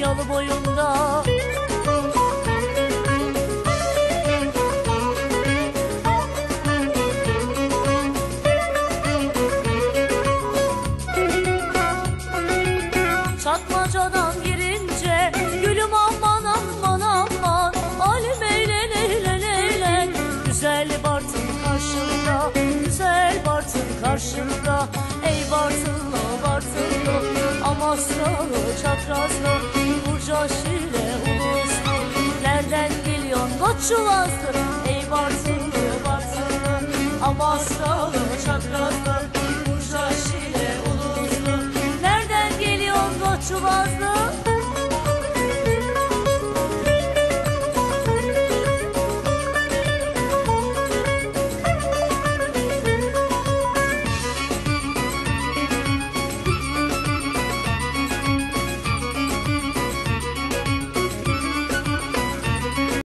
yol boyunda Çakmacadan girince gülüm aman aman aman. Alim Güzel Bartın karşında Güzel Bartın karşında Poçraz'da Burca Şile Ulus'ta Nereden milyon Koçuvaz'da Ey Bartınlı Bartınlı Amasralı Çakraz'da Burca Şile Ulus'ta Nereden geliyor Koçuvaz'da